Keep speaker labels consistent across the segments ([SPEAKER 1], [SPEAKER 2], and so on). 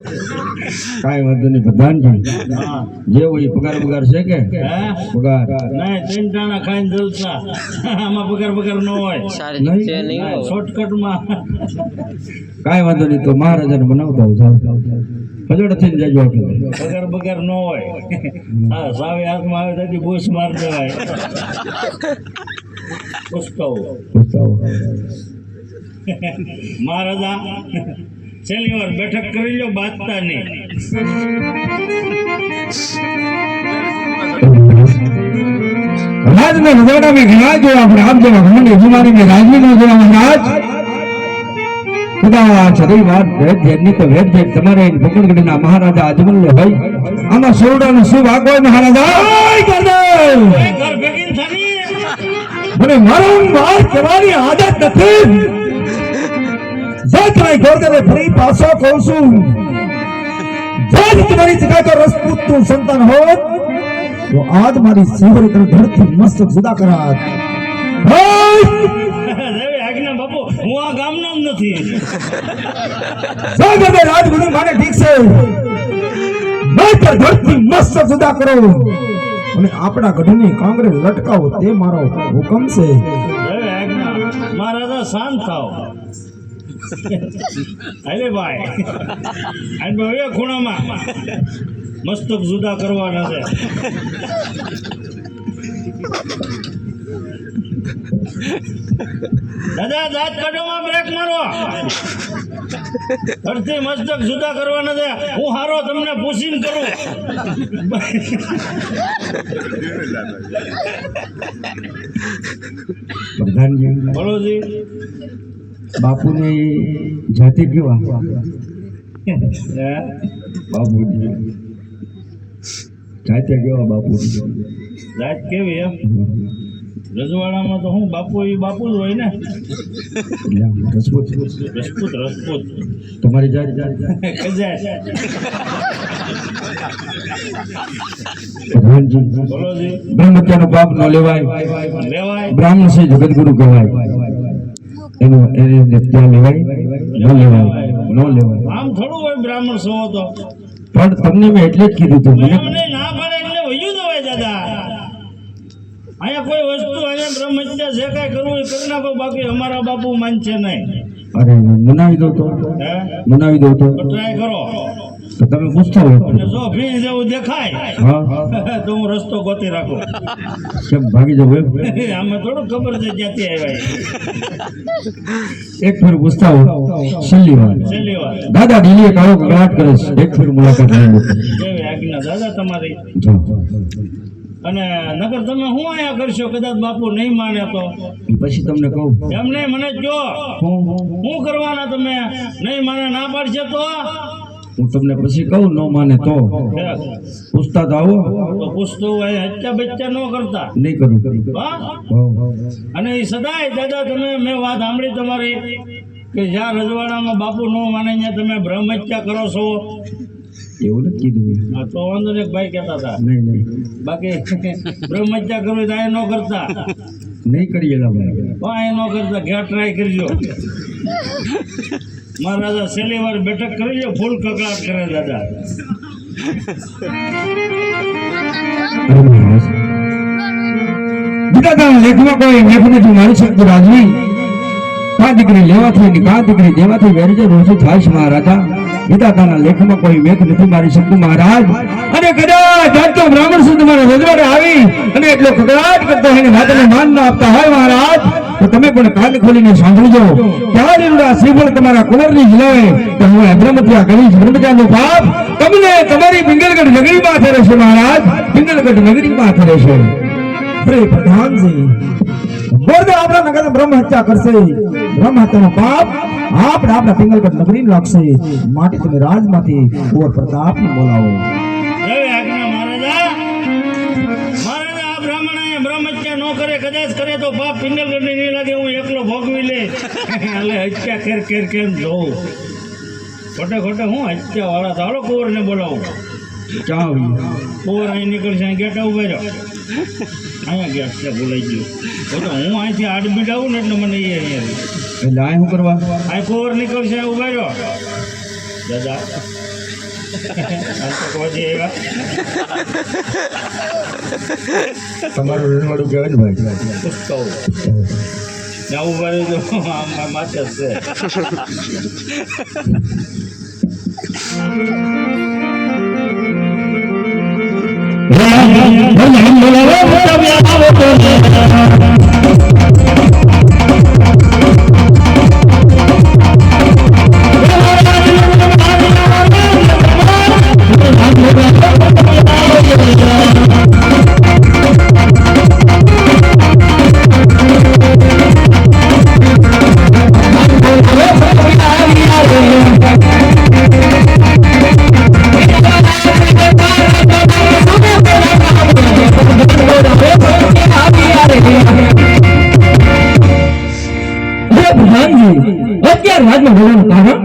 [SPEAKER 1] કાંઈ વાંધો નહીં પ્રધાનજી
[SPEAKER 2] હા
[SPEAKER 1] જે હોય એ પગાર પગાર છે કે? પગાર.
[SPEAKER 2] નહીં ત્રણ ટાણા ખાઈને જલસા. આમાં પગાર પગાર ન હોય. શોર્ટકટમાં.
[SPEAKER 1] કાંઈ વાંધો નહીં તો મહારાજાને બનાવતા હોય જાઓ કજોડ જાય જજો આપણે
[SPEAKER 2] પગાર બગાર ન હોય. હા સાવે હાથમાં આવે ત્યાંથી બોસ માર દેવાય. પુષ્કવ
[SPEAKER 1] પૂછતા
[SPEAKER 2] મહારાજા છેલ્લી વાર બેઠક કરી લો બાજતા નહીં.
[SPEAKER 1] રાજના મેં ઘણા જોયા આપણે આપ જેવા ઘણી અભિમાની મેં રાજવી નો જોયા મહારાજ. ખુદા છરી વાત વેદ જેની તો વેદ જેટ તમારે પકડગડીના મહારાજા અજમલ ભાઈ. આમાં સોરડાનો શું વાગ હોય મહારાજા? મને વારંવાર કહેવાની આદત નથી. કાંઈ ગોરદેવે ફરી પાછો કહું છું. જો તમારી જગ્યાએ તો રસપૂતનું સંતાન હોત તો આજ મારી સિંહરી તને ધરથી મસ્તક જુદા કરાત. ભાઈ!
[SPEAKER 2] આજ્ઞા બાપુ હું આ ગામનો જ નથી.
[SPEAKER 1] સાગરને રાજગુરુ માને ઠીક છે. નહીતર ધરતી મસ્ત જુદા કરો. અને આપણા ગઢની કાંગરે લટકાવો તે મારો હુકમ છે.
[SPEAKER 2] મારા મહારાજા શાંત થાવ અરે ભાઈ. આજ હવે ખૂણામાં. મસ્તક જુદા કરવાના છે. દાદા દાંત કાઢોમાં બ્રેક મારો. અડધી મસ્તક જુદા કરવાના છે. હું હારો તમને પૂછીને કરું.
[SPEAKER 1] પ્રધાનજી
[SPEAKER 2] બોલોજી
[SPEAKER 1] બાપુને જાતિ કેવા? બાપુજી જાતે કેવા બાપુ
[SPEAKER 2] જાત કેવી એમ? રજવાડામાં તો હું બાપુ એ બાપુ જ હોય ને?
[SPEAKER 1] રસપૂત
[SPEAKER 2] રસપૂત રસપૂત
[SPEAKER 1] તમારી જાત? જાત
[SPEAKER 2] બોલોજી
[SPEAKER 1] બ્રહ્મત્યાનો પાપ ન લેવાય.
[SPEAKER 2] લેવાય.
[SPEAKER 1] બ્રાહ્મણ છે જગતગુરુ કહેવાય. એનું એને ત્યાં લેવાય ન લેવાય ન લેવાય.
[SPEAKER 2] આમ થોડું હોય બ્રાહ્મણ સો તો.
[SPEAKER 1] પણ તમને મેં એટલે જ કીધું હતું મને
[SPEAKER 2] ના પાડે એટલે વયું દાદા. અહીંયા કોઈ વસ્તુ અહીંયા બ્રહ્મચર્ય જે કાંઈ કરવું એ કરી નાખો બાકી અમારા બાપુ માનશે નહીં.
[SPEAKER 1] અરે મનાવી દઉં તો.
[SPEAKER 2] હે?
[SPEAKER 1] મનાવી દઉં તો.
[SPEAKER 2] તો ટ્રાય કરો.
[SPEAKER 1] તો તમે પૂછતા હોય
[SPEAKER 2] અને જો ફી જેવું દેખાય
[SPEAKER 1] હા?
[SPEAKER 2] તો હું રસ્તો ગોતી રાખું.
[SPEAKER 1] કેમ ભાગી જવું એમ?
[SPEAKER 2] આમાં થોડું ખબર છે ક્યાંથી આવ્યા
[SPEAKER 1] એક ફેર પૂછતા હોય. છેલ્લી વાર
[SPEAKER 2] છેલ્લી વાર
[SPEAKER 1] દાદા દિલ્હી કાળો કકડાટ કરે છે. એક ફેર મુલાકાત લઈ
[SPEAKER 2] કેવી આજ્ઞા દાદા તમારી? અને નગર તમે શું આયા કરશો? કદાચ બાપુ નહીં માને તો.
[SPEAKER 1] પછી તમને કહું.
[SPEAKER 2] એમ નહીં મને જો
[SPEAKER 1] હું
[SPEAKER 2] શું કરવાના તમે? નહીં માને ના પાડશે તો?
[SPEAKER 1] હું તમને પછી કહું ન માને તો. પૂછતા તો આવો.
[SPEAKER 2] તો પૂછતો હોય હચ્ચા બચ્ચા ન કરતા.
[SPEAKER 1] નહીં કરું.
[SPEAKER 2] અને એ સદાય દાદા તમે મેં વાત સાંભળી તમારી કે જ્યાં રજવાડામાં બાપુ ન માને ત્યાં તમે બ્રહ્મહત્યા કરો છો.
[SPEAKER 1] એવું નથી કીધું.
[SPEAKER 2] હા, તો વાંધો ને ભાઈ કહેતા હતા.
[SPEAKER 1] નહીં નહીં.
[SPEAKER 2] બાકી બ્રહ્મહત્યા કરવી તો એ ન કરતા.
[SPEAKER 1] નહીં કરીએ ભાઈ.
[SPEAKER 2] એ ન કરતા ઘેર ટ્રાય કરજો. મહારાજા છેલ્લી વાર બેઠક કરી લો ફૂલ કકડાટ કરે દાદા.
[SPEAKER 1] મારી કા દીકરી લેવાથી કા દીકરી દેવાથી છે મહારાજા. વિધાતાના લેખમાં કોઈ મેઘ નથી મારી શકતું, મહારાજ. અને કદાચ બ્રાહ્મણ સુધી રજવાડે આવી અને એટલો કકડાટ કરતો માન ના આપતા હોય, મહારાજ. તો તમે પણ કાન ખોલીને સાંભળજો. ત્યારે એવડા શ્રીફળ તમારા કુંવરની જલાવે તો હું અબ્રમત્યા કરીશ બ્રહ્મચારનું પાપ તમને તમારી પિંગલગઢ નગરીમાં હાથે છે મહારાજ. પિંગલગઢ નગરીમાં હાથે છે. આપણા બ્રહ્મ હત્યા કરશે. બ્રહ્મ હત્યાનો પાપ આપણે આપણા પિંગલગઢ નગરી લાગશે. માટે તમે રાજમાંથી પ્રતાપને બોલાવો.
[SPEAKER 2] અહીંયા ન કરે કદાચ કરે તો પાપ પિંગલગઢની નહીં લાગે હું એકલો ભોગવી લે એટલે હત્યા કેર કેર કેમ જોઉં? ખોટે ખોટે હું હત્યા વાળા તો હાલો કુંવરને બોલાવું.
[SPEAKER 1] આવી
[SPEAKER 2] કુંવર અહીં નીકળશે અહીં ગેટ ઊભા રહ્યો અહીંયા ગેટ છે બોલાઈ ગયું. તો હું અહીંથી આડબીટ આવું ને એટલે મને એ અહીંયા
[SPEAKER 1] એટલે આ શું કરવા?
[SPEAKER 2] અહીં કુંવર નીકળશે ઊભા રહ્યો દાદા. એવા
[SPEAKER 3] તમારું રણવાડું કહેવાય ને ભાઈ
[SPEAKER 2] ત્યાં ઊભા રહેજો આમ જ છે.
[SPEAKER 3] અરે પ્રધાનજી અત્યાર રાજમાં બોલવાનું કારણ?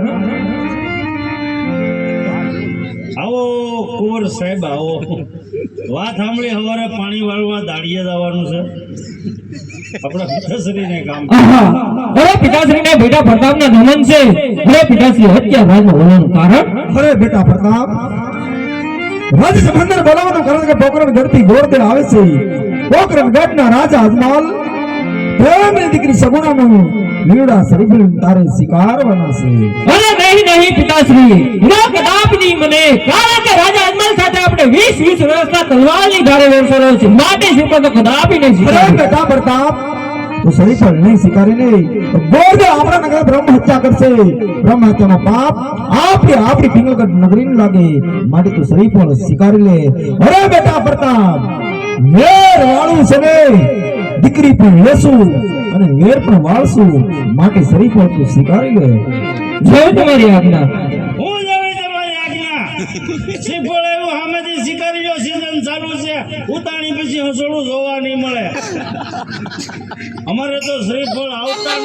[SPEAKER 2] આવો કુંવર સાહેબ આવો. વાત સાંભળી સવારે પાણી વાળવા દાડિયે જવાનું છે. આપણા પિતાશ્રીને કામ.
[SPEAKER 3] અરે પિતાશ્રીના બેટા પ્રતાપના નમન છે. અરે પિતાશ્રી અત્યાર રાજમાં બોલવાનું કારણ?
[SPEAKER 4] અરે બેટા પ્રતાપ રાજ સમંદર બોલાવવાનું કારણ કે પોકરણ ગઢથી ગોરદેવ આવે છે. પોકરણ ગઢના રાજા અજમાલ પ્રેમની દીકરી સગુણાનું લીવડા શરીફ તારે સ્વીકારવાના છે.
[SPEAKER 3] અરે નહીં નહીં પિતાશ્રી નો નહીં મને કારણ કે રાજા અજમલ સાથે આપણે 20 20 વર્ષના તલવારની ધારે વર્ષો રહ્યો છે. માટે શું તો કદાપ નહીં
[SPEAKER 4] અરે બેટા પ્રતાપ તો શરીફ નહીં સ્વીકારી નહીં તો આપણા નગર બ્રહ્મ હત્યા કરશે. બ્રહ્મ હત્યાનો પાપ આપણી આપણી પિંગલગઢ નગરી લાગે. માટે તું શરીફ સ્વીકારી લે. અરે બેટા પ્રતાપ મેર વાળું છે ને. દીકરી પણ લેશું અને મેર પણ વાળશું માટે શરીફ તું સ્વીકારી લે
[SPEAKER 3] જોયું તમારી આજ્ઞા.
[SPEAKER 2] હું જવી તમારી આજ્ઞા. એવું સામેથી સ્વીકારી જો સીઝન ચાલુ છે. ઉતાણી પછી હસોડું જોવા નહીં મળે. અમારે તો શ્રીફળ આવતા